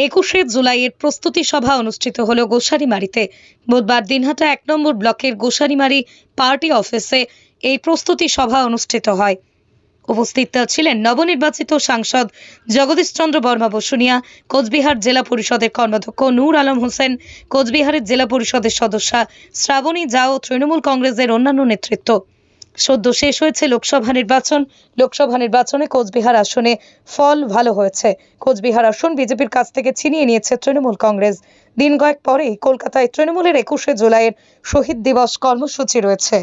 একুশে জুলাইয়ের প্রস্তুতি সভা অনুষ্ঠিত হলো গোসারিমারিতে। বুধবার দিনহাটা এক নম্বর ব্লকের গোসারিমারি পার্টি অফিসে এই প্রস্তুতি সভা অনুষ্ঠিত হয়। উপস্থিত ছিলেন নবনির্বাচিত সাংসদ জগদীশ চন্দ্র বর্মা বসুনিয়া, কোচবিহার জেলা পরিষদের কর্মাধ্যক্ষ নূর আলম হোসেন, কোচবিহারের জেলা পরিষদের সদস্যা শ্রাবণী জাও তৃণমূল কংগ্রেসের অন্যান্য নেতৃত্ব। সদ্য শেষ হয়েছে লোকসভা নির্বাচন। লোকসভা নির্বাচনে কোচবিহার আসনে ফল ভালো হয়েছে। কোচবিহার আসন বিজেপির কাছ থেকে ছিনিয়ে নিয়েছে তৃণমূল কংগ্রেস। দিন কয়েক পরেই কলকাতায় তৃণমূলের একুশে জুলাইয়ের শহীদ দিবস কর্মসূচি রয়েছে।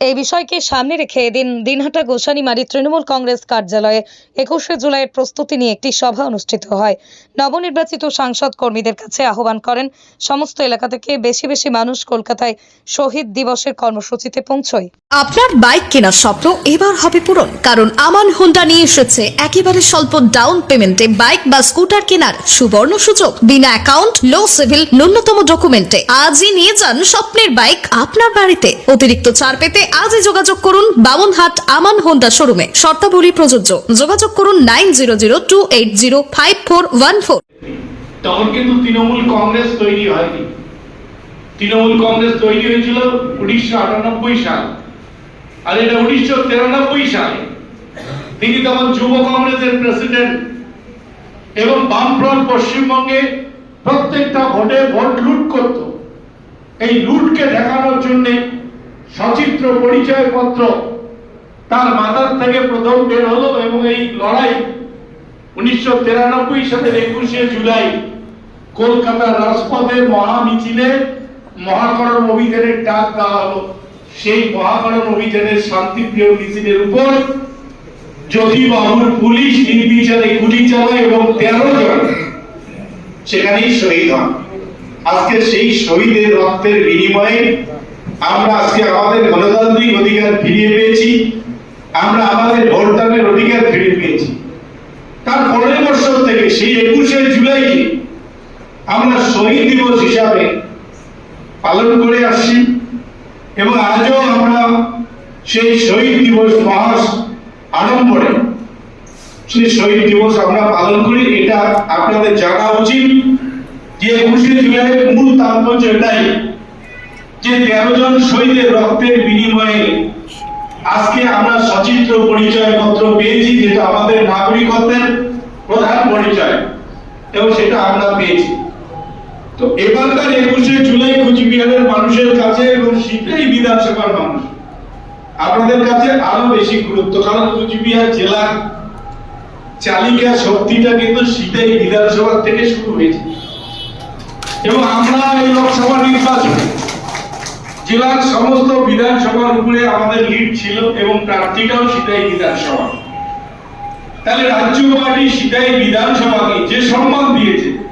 এই বিষয়কে সামনে রেখে এদিন দিনহাটা গোসানিমারি তৃণমূল কংগ্রেস কার্যালয়ে একুশে জুলাইয়ের প্রস্তুতি নিয়ে একটি সভা অনুষ্ঠিত হয়। নবনির্বাচিত সাংসদ কর্মীদের কাছে আহ্বান করেন, সমস্ত এলাকা থেকে বেশি বেশি মানুষ কলকাতায় শহীদ দিবসের কর্মসূচিতে পৌঁছয়। আপনার বাইক কেনার স্বপ্ন এবার হবে পূরণ, কারণ আমান হোন্ডা নিয়ে এসেছে একেবারে স্বল্প ডাউন পেমেন্টে বাইক বা স্কুটার কেনার সুবর্ণ সুযোগ। বিনা অ্যাকাউন্ট লো সিভিল ন্যূনতম ডকুমেন্টে আজই নিয়ে যান স্বপ্নের বাইক আপনার বাড়িতে। অতিরিক্ত ছাড় পেতে আজই যোগাযোগ করুন বামনহাট আমান হোন্ডা শোরুমে। শর্তাবলী প্রযোজ্য। যোগাযোগ করুন nine zero zero two eight zero five four one four. তখন কিন্তু তৃণমূল কংগ্রেস তৈরি হয়নি। তৃণমূল কংগ্রেস তৈরি হয়েছিল উনিশশো আটানব্বই সাল। আর এটা উনিশশো তিরানব্বই সালে। তিনি তখন যুব কংগ্রেসের প্রেসিডেন্ট এবং বামফ্রন্ট পশ্চিমবঙ্গে প্রত্যেকটা ভোটে ভোট লুট করত। এই লুটকে দেখানোর জন্য সচিত্র পরিচয়পত্র তার মাথার থেকে প্রথম বের হলো এবং এই লড়াই উনিশশো তিরানব্বই সালের একুশে জুলাই কলকাতার রাজপথে মহা মিছিলে মহাকরণ অভিযানের ডাক দেওয়া হলো। সেই মহাকরণ অভিযানের শান্তিপ্রিয় মিছিলের উপর জ্যোতি বাবুর পুলিশ নির্বিচারে গুলি চালায় এবং তেরো জন সেখানেই শহীদ হন। আজকে সেই শহীদের রক্তের বিনিময়ে আমরা আজকে আমাদের গণতান্ত্রিক অধিকার ফিরিয়ে পেয়েছি। আমরা আমাদের ভোটদানের অধিকার ফিরে পেয়েছি। তার পরের বছর থেকে সেই একুশে জুলাইকে আমরা শহীদ দিবস হিসাবে পালন করে আসছি এবং আজও আমরা সেই শহীদ দিবস মহাস আড়ম্বরে সেই শহীদ দিবস আমরা পালন করি। এটা আপনাদের জানা উচিত যে একুশে জুলাইয়ের মূল তাৎপর্য এটাই। যে তেরো জন শহীদের রক্তের বিনিময়ে আজকে আমরা সচিত্র পরিচয় পত্র পেয়েছি, যেটা আমাদের নাগরিকত্বের প্রধান পরিচয়, এবং সেটা আমরা পেয়েছি। তো এবারকার একুশে জুলাই কুচবিহারের মানুষের কাছে এবং শীতেই বিধানসভার মানুষ, আপনাদের কাছে আরও বেশি গুরুত্ব, কারণ কুচবিহার জেলার চালিকা শক্তিটা কিন্তু শীতেই বিধানসভা থেকে শুরু হয়েছে। এবং আমরা এই লোকসভা নির্বাচনে জেলার সমস্ত বিধানসভার উপরে আমাদের লিড ছিল এবং প্রার্থীটাও সিটাই বিধানসভা। তাহলে রাজ্য পার্টি সিটাই বিধানসভাকে যে সম্মান দিয়েছে